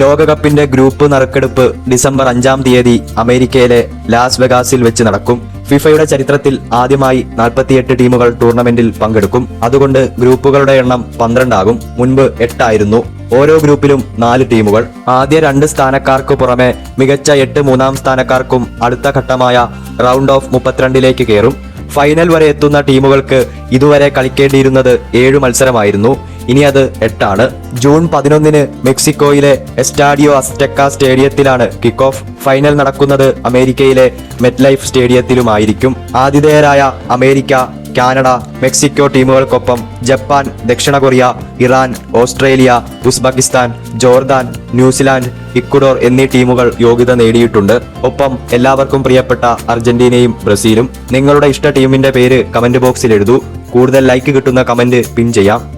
ലോകകപ്പിന്റെ ഗ്രൂപ്പ് നറുക്കെടുപ്പ് ഡിസംബർ അഞ്ചാം തീയതി അമേരിക്കയിലെ ലാസ് വെഗാസിൽ വെച്ച് നടക്കും. ഫിഫയുടെ ചരിത്രത്തിൽ ആദ്യമായി നാൽപ്പത്തിയെട്ട് ടീമുകൾ ടൂർണമെന്റിൽ പങ്കെടുക്കും. അതുകൊണ്ട് ഗ്രൂപ്പുകളുടെ എണ്ണം പന്ത്രണ്ടാകും. മുൻപ് എട്ടായിരുന്നു. ഓരോ ഗ്രൂപ്പിലും നാല് ടീമുകൾ. ആദ്യ രണ്ട് സ്ഥാനക്കാർക്ക് പുറമെ മികച്ച എട്ട് മൂന്നാം സ്ഥാനക്കാർക്കും അടുത്ത ഘട്ടമായ റൗണ്ട് ഓഫ് മുപ്പത്തിരണ്ടിലേക്ക് കയറും. ഫൈനൽ വരെ എത്തുന്ന ടീമുകൾക്ക് ഇതുവരെ കളിക്കേണ്ടിയിരുന്നത് ഏഴു മത്സരമായിരുന്നു. ഇനി അത് എട്ടാണ്. ജൂൺ പതിനൊന്നിന് മെക്സിക്കോയിലെ എസ്റ്റാഡിയോ അസ്റ്റക്ക സ്റ്റേഡിയത്തിലാണ് കിക്ക് ഓഫ് ഫൈനൽ നടക്കുന്നത്. അമേരിക്കയിലെ മെറ്റ്ലൈഫ് സ്റ്റേഡിയത്തിലുമായിരിക്കും. ആതിഥേയരായ അമേരിക്ക കാനഡ മെക്സിക്കോ ടീമുകൾക്കൊപ്പം ജപ്പാൻ ദക്ഷിണ Korea Iran Australia Uzbekistan Jordan New Zealand Ecuador എന്നീ ടീമുകൾ യോഗ്യത നേടിയിട്ടുണ്ട്. ഒപ്പം എല്ലാവർക്കും പ്രിയപ്പെട്ട അർജന്റീനയും ബ്രസീലും. നിങ്ങളുടെ ഇഷ്ട ടീമിന്റെ പേര് കമന്റ് ബോക്സിൽ എഴുതൂ. കൂടുതൽ ലൈക്ക് കിട്ടുന്ന കമന്റ് പിൻ ചെയ്യാം.